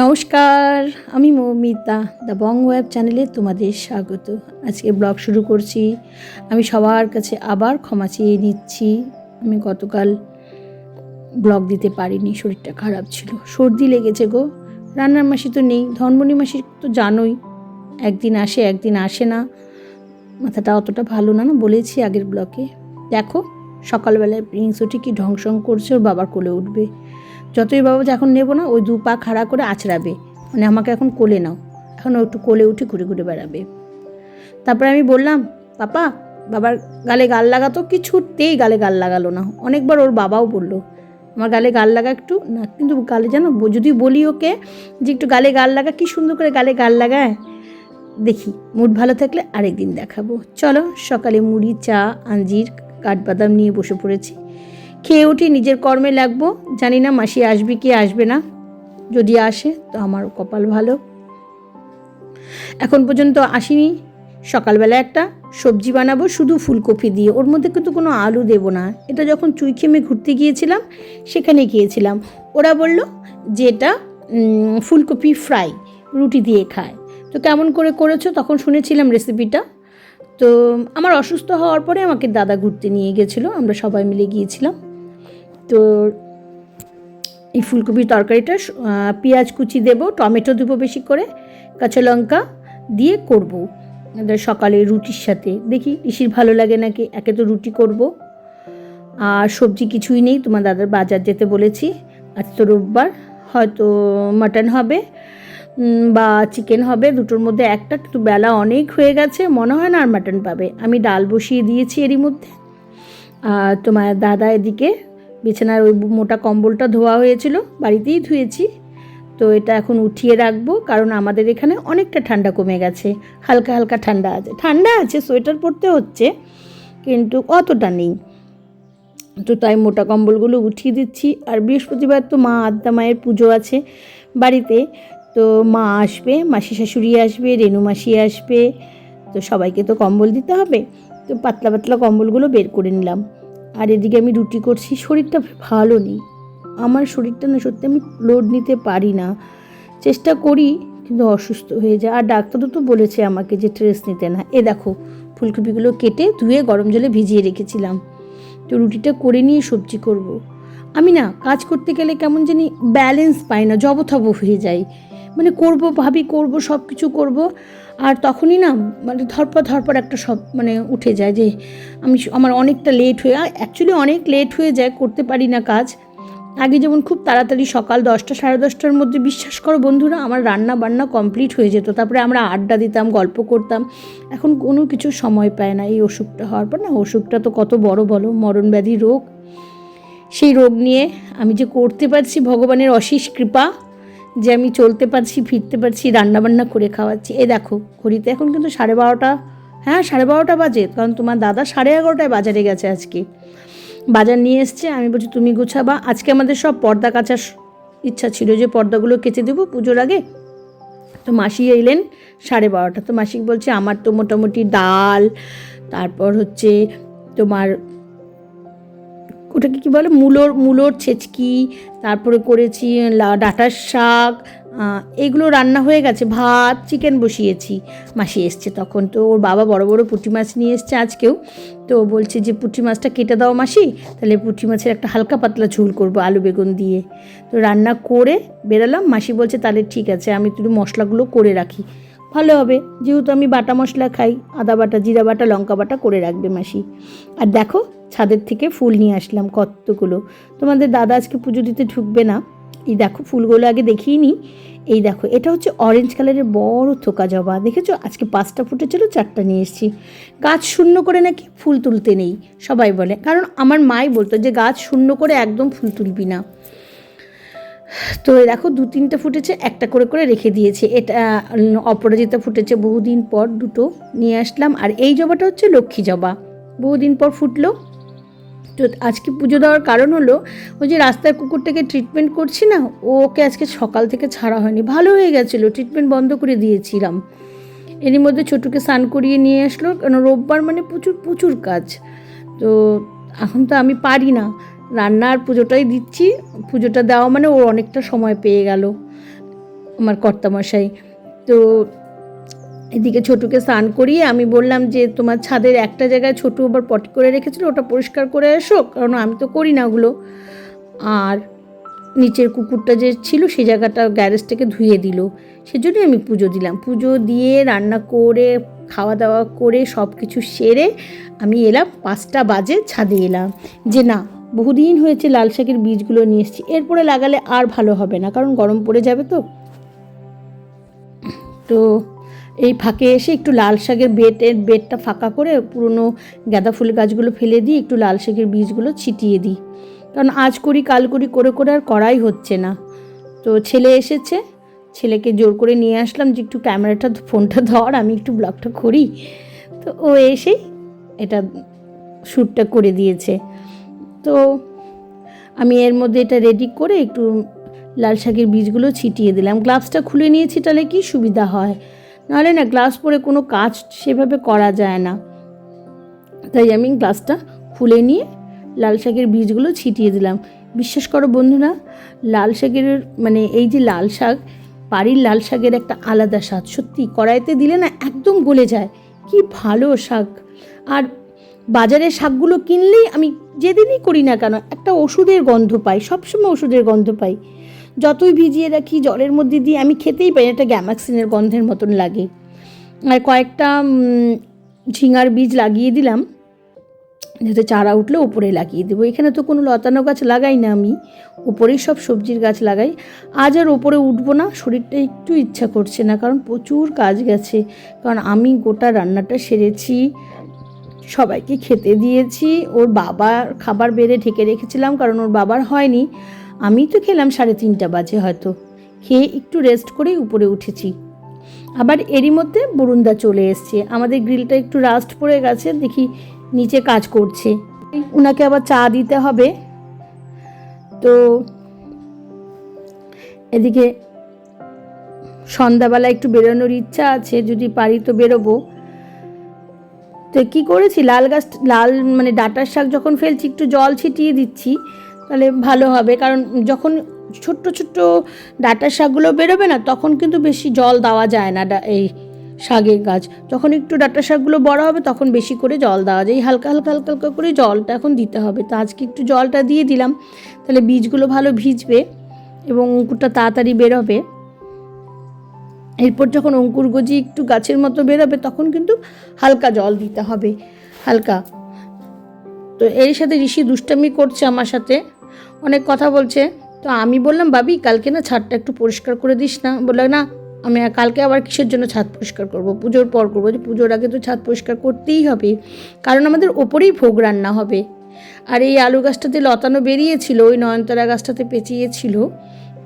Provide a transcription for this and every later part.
নমস্কার, আমি Moumita, the Bong web চ্যানেলে তোমাদের স্বাগত। আজকে ব্লগ শুরু করছি। আমি সবার কাছে আবার ক্ষমা চেয়ে নিচ্ছি। আমি গতকাল ব্লগ দিতে পারিনি, শরীরটা খারাপ ছিল। সর্দি লেগেছে গো। রান্নার মাসি তো নেই ধর্মণী মাসি তো জানোই। একদিন আসে একদিন আসে না। মাথাটা অতটা ভালো না না? বলেছি আগের ব্লকে দেখো, সকালবেলায় প্রিন্স ওটি কি ঢংসং করছে, ওর বাবার কোলে উঠবে। যতই বাবা এখন নেব না, ওই দু পা খাড়া করে আছড়াবে। মানে আমাকে এখন কোলে নাও। এখন একটু কোলে উঠে ঘুরে ঘুরে বেড়াবে। তারপরে আমি বললাম, পাপা, বাবার গালে গাল লাগাতো কিছুতেই গালে গাল লাগালো না। অনেকবার ওর বাবাও বলল, আমার গালে গাল লাগা একটু না, কিন্তু গালে ব- যদি বলি ওকে যে একটু গালে গাল লাগা, কি সুন্দর করে গালে গাল লাগায়। দেখি, মুড ভালো থাকলে আরেকদিন দেখাবো। চলো, সকালে মুড়ি, চা, আঞ্জির কাঠবাদাম নিয়ে বসে পড়েছি। খেয়ে উঠি, নিজের কর্মে লাগবো। জানি না মাসি আসবে কি আসবে না। যদি আসে, তো আমার কপাল ভালো। এখন পর্যন্ত আসিনি। সকালবেলা একটা সবজি বানাবো, শুধু ফুলকপি দিয়ে। ওর মধ্যে কিন্তু কোনো আলু দেবো না। এটা যখন চুইখেমে ঘুরতে গিয়েছিলাম, সেখানে গিয়েছিলাম। ওরা বলল যে এটা ফুলকপি ফ্রাই, রুটি দিয়ে খায়। তো কেমন করে করেছ? তখন শুনেছিলাম রেসিপিটা। তো আমার অসুস্থ হওয়ার পরে আমাকে দাদা ঘুরতে নিয়ে গেছিল। আমরা সবাই মিলে গিয়েছিলাম। তো এই ফুলকপির তরকারিটা পেঁয়াজ কুচি দেব, টমেটো দেবো বেশি করে, কাঁচা লঙ্কা দিয়ে করব। সকালে রুটির সাথে। দেখি ইসির ভালো লাগে নাকি? একে তো রুটি করব। আর সবজি কিছুই নেই, তোমার দাদার বাজার যেতে বলেছি। আজ তো রোববার, হয়তো মাটন হবে বা চিকেন হবে, দুটোর মধ্যে একটা, কিন্তু বেলা অনেক হয়ে গেছে, মনে হয় না আর মাটন পাবে। আমি ডাল বসিয়ে দিয়েছি এরই মধ্যে। আর তোমার দাদা এদিকে বিছানার ওই মোটা কম্বলটা ধোয়া হয়েছিল, বাড়িতেই ধুয়েছি। তো এটা এখন উঠিয়ে রাখব, কারণ আমাদের এখানে অনেকটা ঠান্ডা কমে গেছে, হালকা হালকা ঠান্ডা আছে। ঠান্ডা আছে, সোয়েটার পরতে হচ্ছে, কিন্তু অতটা নেই। তো তাই মোটা কম্বলগুলো উঠিয়ে দিচ্ছি। আর বৃহস্পতিবার তো মা আদ্যা মায়ের পুজো আছে বাড়িতে, তো মা আসবে, মাসি শাশুড়ি আসবে, রেনু মাসি আসবে, তো সবাইকে তো কম্বল দিতে হবে। তো পাতলা পাতলা কম্বলগুলো বের করে নিলাম। আর এদিকে আমি রুটি করছি, শরীরটা ভালো নেই। আমার শরীরটা না সত্যি আমি লোড নিতে পারি না। চেষ্টা করি, কিন্তু অসুস্থ হয়ে যায়। আর ডাক্তারও তো বলেছে আমাকে যে ট্রেস নিতে না। এ দেখো, ফুলকপিগুলো কেটে ধুয়ে গরম জলে ভিজিয়ে রেখেছিলাম। তো রুটিটা করে নিয়ে সবজি করব। আমি না, কাজ করতে গেলে কেমন জানি ব্যালেন্স পাই না, জবথব হয়ে যাই। মানে করব, ভাবি করব সব কিছু করব। আর তখনই না মানে ধরপর ধরপর একটা সব মানে উঠে যায় যে আমি আমার অনেকটা লেট হয়ে অ্যাকচুয়ালি অনেক লেট হয়ে যায়, করতে পারি না কাজ। আগে যেমন খুব তাড়াতাড়ি সকাল দশটা, সাড়ে দশটার মধ্যে বিশ্বাস করো বন্ধুরা, আমার রান্না বান্না কমপ্লিট হয়ে যেত। তারপরে আমরা আড্ডা দিতাম, গল্প করতাম। এখন কোনো কিছু সময় পায় না এই অসুখটা হওয়ার পর। না, অসুখটা তো কত বড় বলো, মরণ ব্যাধি রোগ। সেই রোগ নিয়ে আমি যে করতে পারছি, ভগবানের অশেষ কৃপা যে আমি চলতে পারছি, ফিরতে পারছি, রান্নাবান্না করে খাওয়াচ্ছি। এ দেখো, ঘড়িতে এখন কিন্তু সাড়ে বারোটা হ্যাঁ সাড়ে বারোটা বাজে, কারণ তোমার দাদা সাড়ে এগারোটায় বাজারে গেছে আজকে। বাজার নিয়ে এসছে, আমি বলছি, তুমি গুছাবা? আজকে আমাদের সব পর্দা কাচার ইচ্ছা ছিল যে পর্দাগুলো কেচে দেবো পুজোর আগে। তো মাসি এলেন সাড়ে বারোটা। তো মাসিক বলছে, আমার তো মোটামুটি ডাল, তারপর হচ্ছে তোমার ওটাকে কী বলে? মূলোর মূলোর ছেচকি, তারপরে করেছি ডাঁটার শাক এগুলো রান্না হয়ে গেছে। ভাত, চিকেন বসিয়েছি। মাসি এসছে তখন। তো ওর বাবা বড় বড় পুঁটি মাছ নিয়ে এসছে আজকেও। তো বলছে যে, পুঁটি মাছটা কেটে দাও মাসি, তাহলে পুঁটি মাছের একটা হালকা পাতলা ঝোল করব আলু বেগুন দিয়ে। তো রান্না করে বেরালাম। মাসি বলছে, তাহলে ঠিক আছে, আমি একটু মশলাগুলো করে রাখি। ভালো হবে, যেহেতু আমি বাটা মশলা খাই, আদা বাটা, জিরা বাটা, লঙ্কা বাটা করে রাখবে মাসি। আর দেখো ছাদের থেকে ফুল নিয়ে আসলাম কতগুলো। তোমাদের দাদা আজকে পুজো দিতে ঢুকবে না। এই দেখো ফুলগুলো আগে দেখিয়ে নিই। এই দেখো, এটা হচ্ছে অরেঞ্জ কালারের বড় থোকা জবা। দেখেছ? আজকে পাঁচটা ফুটেছিল চারটা নিয়ে এসেছি। গাছ শূন্য করে নাকি ফুল তুলতে নেই? সবাই বলে। কারণ আমার মাই বলতো যে, গাছ শূন্য করে একদম ফুল তুলবি না। তো দেখো, দু তিনটে ফুটেছে, একটা করে করে রেখে দিয়েছে। এটা অপরাজিতা ফুটেছে বহুদিন পর দুটো নিয়ে আসলাম। আর এই জবাটা হচ্ছে লক্ষ্মী জবা। বহুদিন পর ফুটলো। তো আজকে পুজো দেওয়ার কারণ হলো, ওই যে রাস্তায় কুকুরটাকে ট্রিটমেন্ট করছি না, ওকে আজকে সকাল থেকে ছাড়া হয়নি। ভালো হয়ে গেছিল ট্রিটমেন্ট বন্ধ করে দিয়েছিলাম। এরই মধ্যে ছোটুকে স্নান করিয়ে নিয়ে আসলো, কারণ রোববার মানে প্রচুর প্রচুর কাজ। তো এখন তো আমি পারি না, রান্না আর পুজোটাই দিচ্ছি, পুজোটা দেওয়া মানে ও অনেকটা সময় পেয়ে গেল, আমার কর্তামশাই। তো এদিকে ছোটুকে স্নান করিয়ে আমি বললাম যে, তোমার ছাদের একটা জায়গায় ছোটু আবার পটি করে রেখেছিল, ওটা পরিষ্কার করে এসো, কারণ আমি তো করি না ওগুলো। আর নিচের কুকুরটা যে ছিল সেই জায়গাটা গ্যারেজ থেকে ধুয়ে দিল। সেজন্যই আমি পুজো দিলাম। পুজো দিয়ে রান্না করে খাওয়া দাওয়া করে সব কিছু সেরে আমি এলাম, পাঁচটা বাজে ছাদে এলাম। যে না, বহুদিন হয়েছে লাল শাকের বীজগুলো নিয়ে এসেছি, এরপরে লাগালে আর ভালো হবে না, কারণ গরম পড়ে যাবে তো। তো এই ফাঁকে এসে একটু লাল শাকের বেটের বেডটা ফাঁকা করে পুরনো গাঁদা ফুল গাছগুলো ফেলে দিই, একটু লাল শাকের বীজগুলো ছিটিয়ে দিই। কারণ আজ করি, কাল করি, করে করে আর করাই হচ্ছে না। তো ছেলে এসেছে, ছেলেকে জোর করে নিয়ে আসলাম যে একটু ক্যামেরাটা ফোনটা ধর, আমি একটু ব্লগটা করি। তো ও এসেই এটা শ্যুটটা করে দিয়েছে। তো আমি এর মধ্যে এটা রেডি করে একটু লাল শাকের বীজগুলো ছিটিয়ে দিলাম। গ্লাভসটা খুলে নিয়েছি, তাহলে কি সুবিধা হয়? নাহলে না গ্লাস পরে কোনো কাজ সেভাবে করা যায় না। তাই আমি গ্লাসটা খুলে নিয়ে লাল শাকের বীজগুলো ছিটিয়ে দিলাম। বিশ্বাস করো বন্ধুরা, লাল শাকের মানে এই যে লাল শাক, বাড়ির লাল শাকের একটা আলাদা স্বাদ। সত্যি, কড়াইতে দিলে না একদম গলে যায়। কি ভালো শাক। আর বাজারের শাকগুলো কিনলেই আমি যেদিনই করি না কেন, একটা ওষুধের গন্ধ পাই, সবসময় ওষুধের গন্ধ পাই। যতই ভিজিয়ে রাখি জলের মধ্যে দিয়ে আমি খেতেই না, একটা গ্যামাক্সিনের গন্ধের মতন লাগে। আর কয়েকটা ঝিঙার বীজ লাগিয়ে দিলাম। যাতে চারা উঠলে উপরে লাগিয়ে দেবো। এখানে তো কোনো লতানো গাছ লাগাই না আমি। উপরেই সব সবজির গাছ লাগাই। আজ আর ওপরে উঠবো না শরীরটা একটু ইচ্ছা করছে না কারণ প্রচুর কাজ গেছে। কারণ আমি গোটা রান্নাটা সেরেছি সবাইকে খেতে দিয়েছি। ওর বাবার খাবার বেড়ে ঢেকে রেখেছিলাম কারণ ওর বাবার হয়নি। আমি তো খেলাম সাড়ে তিনটা বাজে হয়তো। খেয়ে একটু রেস্ট করেই উপরে উঠেছি। আবার এরই মধ্যে বরুণদা চলে এসছে। আমাদের গ্রিলটা একটু রাস্ট পড়ে গেছে, দেখি নিচে কাজ করছে। ওনাকে আবার চা দিতে হবে। তো এদিকে সন্ধ্যাবেলা একটু বেরোনোর ইচ্ছা আছে, যদি পারি তো বেরোবো। তো কী করেছি? লাল গাছ, লাল মানে ডাটার শাক যখন ফেলছি, একটু জল ছিটিয়ে দিচ্ছি। তাহলে ভালো হবে। কারণ যখন ছোট্ট ছোট্ট ডাটার শাকগুলো বেরোবে না, তখন কিন্তু বেশি জল দেওয়া যায় না এই শাকের গাছ। যখন একটু ডাটার শাকগুলো বড় হবে, তখন বেশি করে জল দেওয়া যায়। হালকা হালকা হালকা হালকা করে জলটা এখন দিতে হবে। তো আজকে একটু জলটা দিয়ে দিলাম, তাহলে বীজগুলো ভালো ভিজবে এবং অঙ্কুরটা তাড়াতাড়ি বেরোবে। এরপর যখন অঙ্কুর গজি একটু গাছের মতো বেরোবে, তখন কিন্তু হালকা জল দিতে হবে। হালকা। তো এর সাথে ঋষি দুষ্টামি করছে আমার সাথে। অনেক কথা বলছে। তো আমি বললাম বাবি কালকে না ছাদটা একটু পরিষ্কার করে দিস না? বললাম না, আমি কালকে আবার কিসের জন্য ছাদ পরিষ্কার করব? পুজোর পর করব। যে পুজোর আগে তো ছাদ পরিষ্কার করতেই হবে। কারণ আমাদের ওপরেই ভোগ রান্না হবে। আর এই আলু গাছটাতে লতানো বেরিয়েছিল, ওই নয়নতারা গাছটাতে পেঁচিয়েছিল।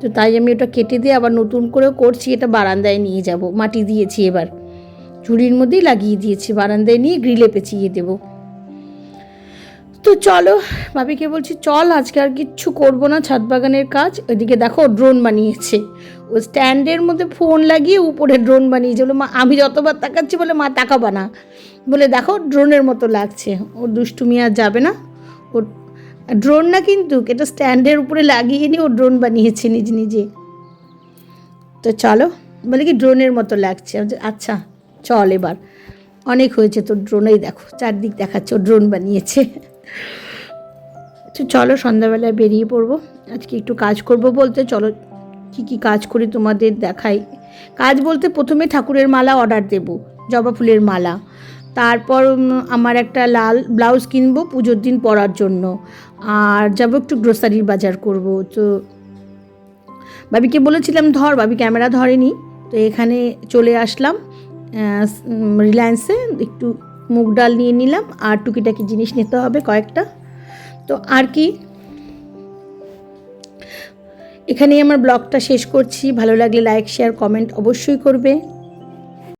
তো তাই আমি ওটা কেটে দিয়ে আবার নতুন করেও করছি, এটা বারান্দায় নিয়ে যাব। মাটি দিয়েছি এবার। ঝুড়ির মধ্যেই লাগিয়ে দিয়েছি, বারান্দায় নিয়ে গ্রিলে পেঁচিয়ে দেবো। তো চলো, ভাবিকে বলছি, চল আজকে আর কিচ্ছু করব না, ছাদ বাগানের কাজ। ওইদিকে দেখো ড্রোন বানিয়েছে। ও স্ট্যান্ডের মধ্যে ফোন লাগিয়ে উপরে ড্রোন বানিয়েছে। বলে, মা, আমি যতবার তাকাচ্ছি, বলে, মা, তাকাবা না। বলে, দেখো ড্রোনের মতো লাগছে। ওর দুষ্টুমি আর যাবে না। ওর ড্রোন না কিন্তু, এটা স্ট্যান্ডের উপরে লাগিয়ে নিয়ে ও ড্রোন বানিয়েছে নিজে নিজে। তো চলো, বলে কি ড্রোনের মতো লাগছে। আচ্ছা চল এবার। অনেক হয়েছে তো ড্রোনেই দেখো, চারদিক দেখাচ্ছে, ও ড্রোন বানিয়েছে। তো চলো সন্ধ্যাবেলায় বেরিয়ে পড়ব। আজকে একটু কাজ করব বলতে, চলো কী কী কাজ করি তোমাদের দেখাই। কাজ বলতে প্রথমে ঠাকুরের মালা অর্ডার দেব, জবা ফুলের মালা। তারপর আমার একটা লাল ব্লাউজ কিনবো পুজোর দিন পরার জন্য। আর যাব একটু গ্রোসারির বাজার করব। তো বাবিকে বলেছিলাম ধর, বাবি ক্যামেরা ধরেনি। তো এখানে চলে আসলাম রিলায়েন্সে একটু মুগ ডাল নিয়ে নিলাম আর টুকিটাকি জিনিস নিতে হবে কয়েকটা। তো আর কি? এখানেই আমার ব্লগটা শেষ করছি। ভালো লাগলে লাইক, শেয়ার, কমেন্ট অবশ্যই করবে।